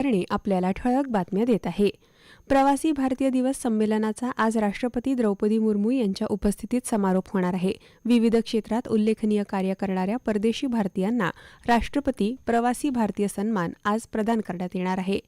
करणे आपल्याला ठळक बातम्या देत आहे. प्रवासी भारतीय दिवस संमेलनाचा आज राष्ट्रपती द्रौपदी मुर्मू यांच्या उपस्थितीत समारोप होणार आहे. विविध क्षेत्रात उल्लेखनीय कार्य करणाऱ्या परदेशी भारतीयांना राष्ट्रपती प्रवासी भारतीय सन्मान आज प्रदान करण्यात येणार आहे.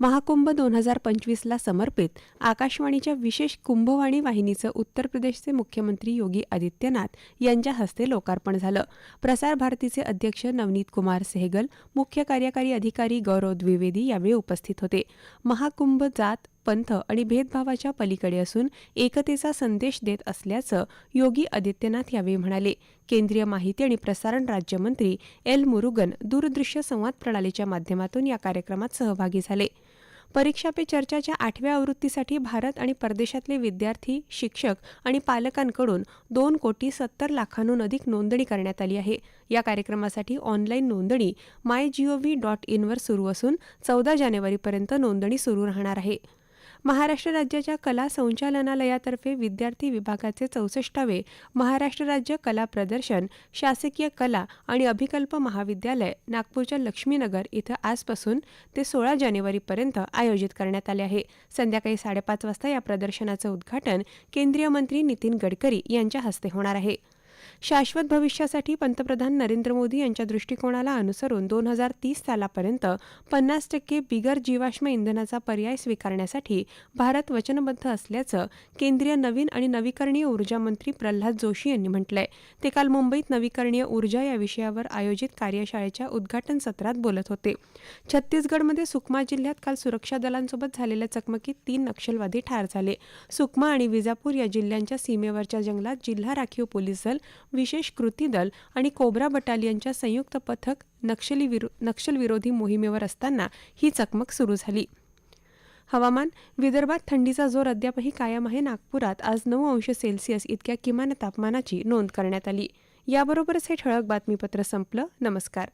महाकुंभ दोन हजार पंचवीसला समर्पित आकाशवाणीच्या विशेष कुंभवाणी वाहिनीचं उत्तर प्रदेशचे मुख्यमंत्री योगी आदित्यनाथ यांच्या हस्ते लोकार्पण झालं. प्रसार भारतीचे अध्यक्ष नवनीत कुमार सेहगल मुख्य कार्यकारी अधिकारी गौरव द्विवेदी यावेळी उपस्थित होते. महाकुंभ जात पंथ आणि भेदभावाच्या पलीकडे असून एकतेचा संदेश देत असल्याचं योगी आदित्यनाथ यावेळी म्हणाले. केंद्रीय माहिती आणि प्रसारण राज्यमंत्री एल मुरुगन दूरदृश्य संवाद प्रणालीच्या माध्यमातून या कार्यक्रमात सहभागी झाले. परीक्षा पे चर्चाच्या आठव्या आवृत्तीसाठी भारत आणि परदेशातले विद्यार्थी शिक्षक आणि पालकांकडून दोन कोटी सत्तर लाखांहून अधिक नोंदणी करण्यात आली आहे. या कार्यक्रमासाठी ऑनलाईन नोंदणी माय जीओव्ही डॉट इनवर सुरू असून चौदा जानेवारीपर्यंत नोंदणी सुरू राहणार आहे. महाराष्ट्र राज्याच्या कला संचालनालयातर्फे विद्यार्थी विभागाचे चौसष्टावे महाराष्ट्र राज्य कला प्रदर्शन शासकीय कला आणि अभिकल्प महाविद्यालय नागपूरच्या लक्ष्मीनगर इथं आजपासून ते सोळा जानेवारीपर्यंत आयोजित करण्यात आले आहे. संध्याकाळी साडेपाच वाजता या प्रदर्शनाचं उद्घाटन केंद्रीय मंत्री नितीन गडकरी यांच्या हस्ते होणार आहे. शाश्वत भविष्यासाठी पंतप्रधान नरेंद्र मोदी यांच्या दृष्टिकोनाला अनुसरून दोन हजार तीस सालापर्यंत पन्नास टक्के बिगर जीवाश्म इंधनाचा पर्याय स्वीकारण्यासाठी भारत वचनबद्ध असल्याचं केंद्रीय नवीन आणि नवीकरणीय ऊर्जा मंत्री प्रल्हाद जोशी यांनी म्हटलंय. ते काल मुंबईत नवीकरणीय ऊर्जा या विषयावर आयोजित कार्यशाळेच्या उद्घाटन सत्रात बोलत होते. छत्तीसगडमध्ये सुकमा जिल्ह्यात काल सुरक्षा दलांसोबत झालेल्या चकमकीत तीन नक्षलवादी ठार झाले. सुकमा आणि विजापूर या जिल्ह्यांच्या सीमेवरच्या जंगलात जिल्हा राखीव पोलीस दल विशेष कृती दल आणि कोब्रा बटालियनच्या संयुक्त पथक नक्षली विरो नक्षलविरोधी मोहिमेवर असताना ही चकमक सुरू झाली. हवामान विदर्भात थंडीचा जोर अद्यापही कायम आहे. नागपुरात आज नऊ अंश सेल्सिअस इतक्या किमान तापमानाची नोंद करण्यात आली. याबरोबरच हे ठळक बातमीपत्र संपलं. नमस्कार.